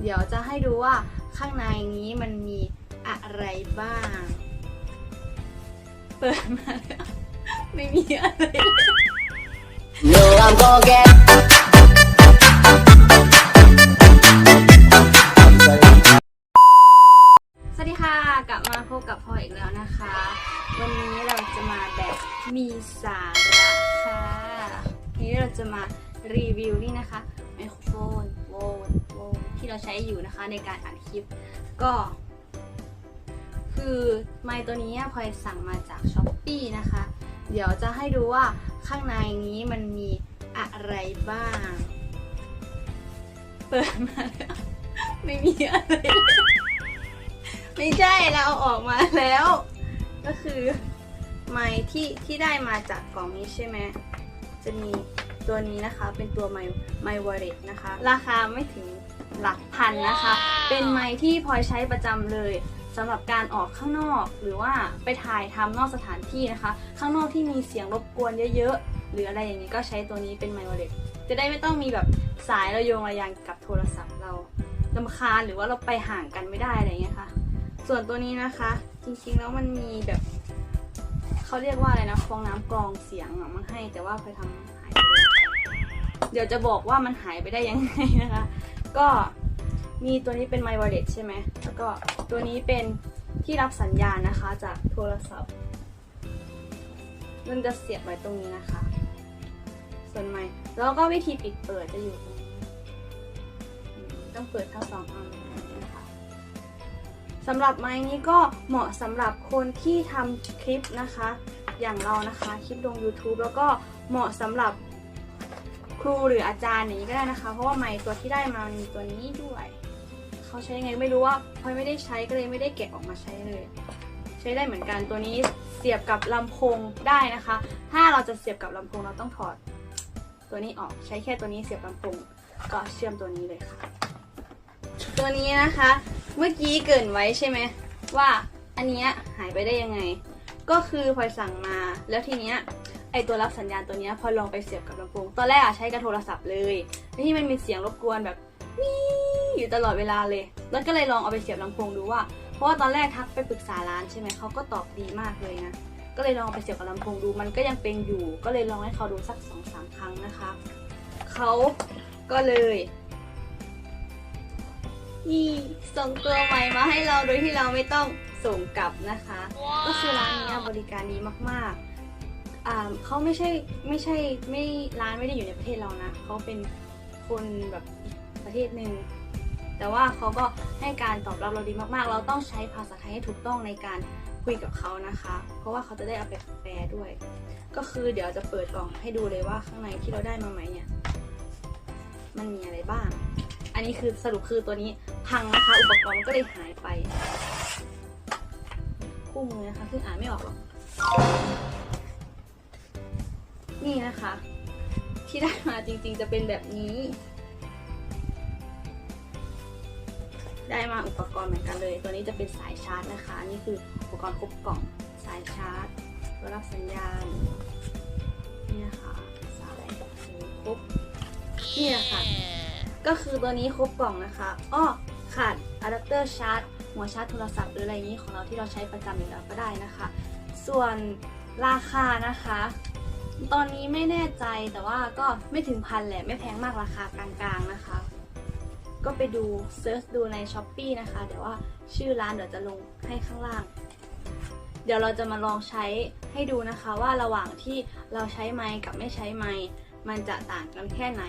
เดี๋ยวจะให้ดูว่าข้างในนี้มันมีอะไรบ้าง เปิดมาแล้วไม่มีอะไร No, I'm gonna get. สวัสดีค่ะ กลับมาพบกับพลออีกแล้วนะคะ วันนี้เราจะมาแบบมีสาระค่ะวันนี้เราจะมารีวิวนี่นะคะไมโครโฟนโวนโวน ที่เราใช้อยู่นะคะในการอัดคลิป ก็ คือไมค์ตัวนี้พลอยสั่งมาจากช้อปปีนะคะ เดี๋ยวจะให้ดูว่าข้างในนี้มันมีอะไรบ้าง เปิดมาแล้วไม่มีอะไร ไม่ใช่เราเอาออกมาแล้ว ก็คือไม้ที่ที่ได้มาจากกล่องนี้ใช่ไหมจะมีตัวนี้นะคะเป็นตัวไม้ไม้วอลเล็ตนะคะ ราคาไม่ถึง หลักพันนะคะ เป็นไม้ที่พลอยใช้ประจำเลยสำหรับการออกข้างนอกหรือว่าไปถ่ายทำนอกสถานที่นะคะ ข้างนอกที่มีเสียงรบกวนเยอะๆ หรืออะไรอย่างนี้ก็ใช้ตัวนี้เป็นไม้วอลเล็ตจะได้ไม่ต้องมีแบบสายระโยงระยางกับโทรศัพท์เราลำคาญหรือว่าเราไปห่างกันไม่ได้อะไรอย่างเงี้ยค่ะ ส่วนตัวนี้นะคะ จริงๆแล้วมันมีแบบเขาเรียกว่าอะไรนะฟองน้ำกรองเสียงมันให้แต่ว่าเคยทำหายไปเดี๋ยวจะบอกว่ามันหายไปได้ยังไงนะคะ ก็มีตัวนี้เป็นไม w ว l เ e t ใช่ไหม แล้วก็ตัวนี้เป็นที่รับสัญญาณนะคะจากโทรศัพท์ มันจะเสียบไว้ตรงนี้นะคะ ส่วนไมค์แล้วก็วิธีปิดเปิดจะอยู่ตรงนี้ต้องเปิดทั้งสองอันนะคะสำหรับไม้นี้ก็เหมาะสำหรับคนที่ทำคลิปนะคะ อย่างเรานะคะ คลิปลง YouTube แล้วก็เหมาะสำหรับ ครูหรืออาจารย์อย่างนี้ก็ได้นะคะ เพราะว่าไม้ตัวที่ได้มามันมีตัวนี้ด้วยเขาใช้ยังไงไม่รู้ว่าพลอยไม่ได้ใช้ก็เลยไม่ได้แกะออกมาใช้เลย ใช้ได้เหมือนกันตัวนี้เสียบกับลำโพงได้นะคะ ถ้าเราจะเสียบกับลำโพงเราต้องถอด ตัวนี้ออกใช้แค่ตัวนี้เสียบลำโพงก็เชื่อมตัวนี้เลยค่ะ ตัวนี้นะคะ เมื่อกี้เกินไว้ใช่ไหมว่าอันเนี้ยหายไปได้ยังไง ก็คือพลอยสั่งมาแล้วทีเนี้ย ไอตัวรับสัญญาณตัวนี้พอลองไปเสียบกับลำโพงตอนแรกอะใช้กับโทรศัพท์เลยแล้วที่มันมีเสียงรบกวนแบบนี่อยู่ตลอดเวลาเลย แล้วก็เลยลองเอาไปเสียบลำโพงดูว่า เพราะว่าตอนแรกทักไปปรึกษาร้านใช่ไหมเขาก็ตอบดีมากเลยนะ ก็เลยลองเอาไปเสียบกับลำโพงดู มันก็ยังเป็นอยู่ ก็เลยลองให้เขาดูสักสองสามครั้งนะคะ เขาก็เลยนี่ส่งตัวใหม่มาให้เราโดยที่เราไม่ต้องส่งกลับนะคะ ก็คือร้านนี้บริการดีมากๆ เขาไม่ใช่ไม่ใช่ไม่ร้านไม่ได้อยู่ในประเทศเรานะเขาเป็นคนแบบประเทศหนึ่งแต่ว่าเขาก็ให้การตอบรับเราดีมากๆ เราต้องใช้ภาษาไทยให้ถูกต้องในการคุยกับเขานะคะ เพราะว่าเขาจะได้เอาไปแปลด้วย ก็คือเดี๋ยวจะเปิดกล่องให้ดูเลยว่าข้างในที่เราได้มาใหมเนี่ย มันมีอะไรบ้าง อันนี้คือสรุปคือตัวนี้พังนะคะ อุปกรณ์มันก็เลยหายไป คู่มือนะคะซึ่งอ่านไม่ออกหรอก นี่นะคะ ที่ได้มาจริงๆจะเป็นแบบนี้ ได้มาอุปกรณ์เหมือนกันเลย ตัวนี้จะเป็นสายชาร์จนะคะ นี่คืออุปกรณ์ครบกล่องสายชาร์จตัวรับสัญญาณนี่นะคะสายครบนี่แหละค่ะก็คือตัวนี้ครบกล่องนะคะอ้อขาดอะแดปเตอร์ชาร์จหัวชาร์จโทรศัพท์หรืออะไรนี้ของเราที่เราใช้ประจำอยู่แล้วก็ได้นะคะ ส่วนราคานะคะ ตอนนี้ไม่แน่ใจแต่ว่าก็ไม่ถึงพันแหละไม่แพงมากราคากลางๆนะคะ ก็ไปดูเซิร์ชดูใน s h อ p e e นะคะเดี๋ยวว่าชื่อร้านเดี๋ยวจะลงให้ข้างล่าง เดี๋ยวเราจะมาลองใช้ให้ดูนะคะว่าระหว่างที่เราใช้ไมค์กับไม่ใช้ไมค์มันจะต่างกันแค่ไหน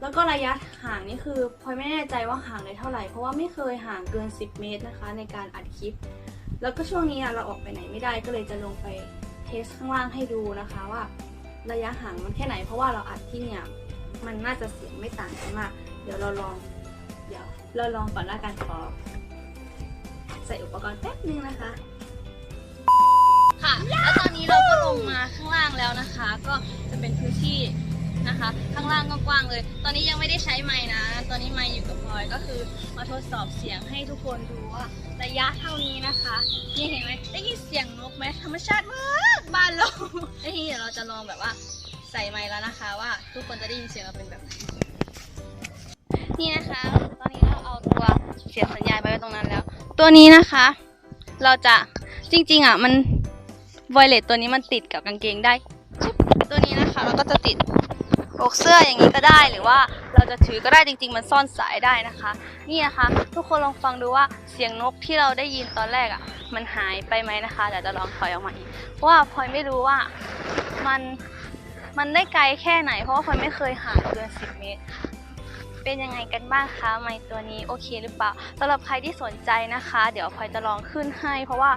แล้วก็ระยะห่างนี่คือพลอยไม่แน่ใจว่าห่างได้เท่าไหร่ เพราะว่าไม่เคยห่างเกิน 10 เมตรนะคะ ในการอัดคลิป แล้วก็ช่วงนี้เราออกไปไหนไม่ได้ก็เลยจะลงไปเทสข้างล่างให้ดูนะคะว่า ระยะห่างมันแค่ไหน เพราะว่าเราอัดที่เนี่ยมันน่าจะเสียงไม่ต่างกันมาก เดี๋ยวเราลอง เดี๋ยวเราลองก่อนละกันขอใส่อุปกรณ์แป๊บนึงนะคะ ค่ะ แล้วตอนนี้เราก็ลงมาข้างล่างแล้วนะคะ ก็จะเป็นพื้นที่นะคะ ข้างล่างก็กว้างเลย ตอนนี้ยังไม่ได้ใช้ไม้นะ ตอนนี้ไม้อยู่กับพลอยก็คือมาทดสอบเสียงให้ทุกคนดูว่าระยะเท่านี้นะคะ นี่เห็นไหมได้ยินเสียงนกไหมธรรมชาติมาก นี้เดี๋ยวเราจะลองแบบว่าใส่ไม้แล้วนะคะ ว่าทุกคนจะได้ยินเสียงเราเป็นแบบไหนนี่นะคะ ตอนนี้เราเอาตัวเสียงสัญญาณไปไว้ตรงนั้นแล้ว ตัวนี้นะคะ เราจะจริงๆอะมันไวเลตตัวนี้มันติดกับกางเกงได้ ตัวนี้นะคะ เราก็จะติด อกเสื้ออย่างนี้ก็ได้หรือว่าเราจะถือก็ได้จริง ๆ มันซ่อนสายได้นะคะ นี่นะคะ ทุกคนลองฟังดูว่าเสียงนกที่เราได้ยินตอนแรกอะ มันหายไปไหมนะคะเดี๋ยวจะลองถอยออกมาอีกเพราะว่าพลอยไม่รู้ว่ามันมันได้ไกลแค่ไหน เพราะว่าพลอยไม่เคยหาเกิน10 เมตร เป็นยังไงกันบ้างคะไมค์ตัวนี้โอเคหรือเปล่าสำหรับใครที่สนใจนะคะ เดี๋ยวพลอยจะลองขึ้นให้ เพราะว่า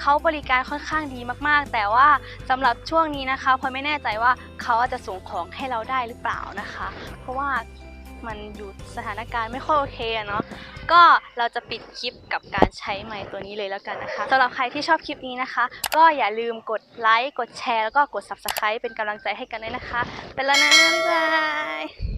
เขาบริการค่อนข้างดีมากๆ แต่ว่าสำหรับช่วงนี้นะคะพลอยไม่แน่ใจว่าเขาอาจจะส่งของให้เราได้หรือเปล่านะคะ เพราะว่ามันอยู่สถานการณ์ไม่ค่อยโอเคอะเนาะ ก็เราจะปิดคลิปกับการใช้ไมค์ตัวนี้เลยแล้วกันนะคะสำหรับใครที่ชอบคลิปนี้นะคะ ก็อย่าลืมกดไลค์ กดแชร์ แล้วก็กด subscribe เป็นกำลังใจให้กันด้วยนะคะไปแล้วนะ บ๊ายบาย